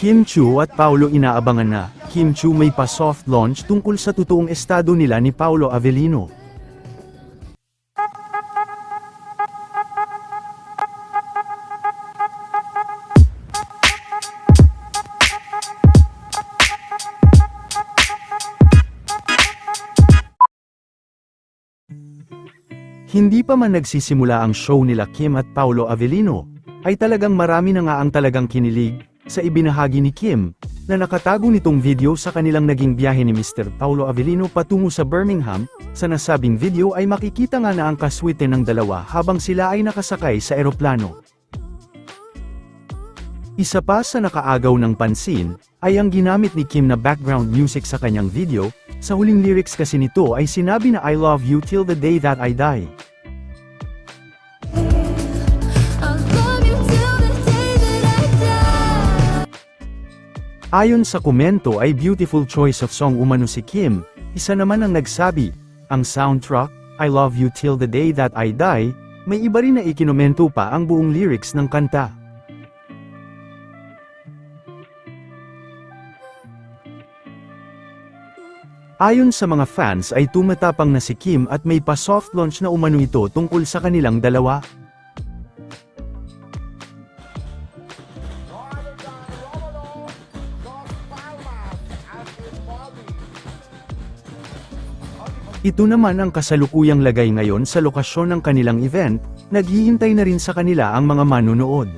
Kim Chu at Paulo inaabangan na, Kim Chu may pa-soft launch tungkol sa totoong estado nila ni Paulo Avellino. Hindi pa man nagsisimula ang show nila Kim at Paulo Avellino, ay talagang marami na nga ang talagang kinilig, sa ibinahagi ni Kim, na nakatago nitong video sa kanilang naging biyahe ni Mr. Paulo Avellino patungo sa Birmingham, sa nasabing video ay makikita nga na ang kaswite ng dalawa habang sila ay nakasakay sa eroplano. Isa pa sa nakaagaw ng pansin, ay ang ginamit ni Kim na background music sa kanyang video, sa huling lyrics kasi nito ay sinabi na I love you till the day that I die. Ayon sa komento ay beautiful choice of song umano si Kim, isa naman ang nagsabi, ang soundtrack, I love you till the day that I die, may iba rin na ikinomento pa ang buong lyrics ng kanta. Ayon sa mga fans ay tumatapang na si Kim at may pa-soft launch na umano ito tungkol sa kanilang dalawa. Ito naman ang kasalukuyang lagay ngayon sa lokasyon ng kanilang event, naghihintay na rin sa kanila ang mga manunood.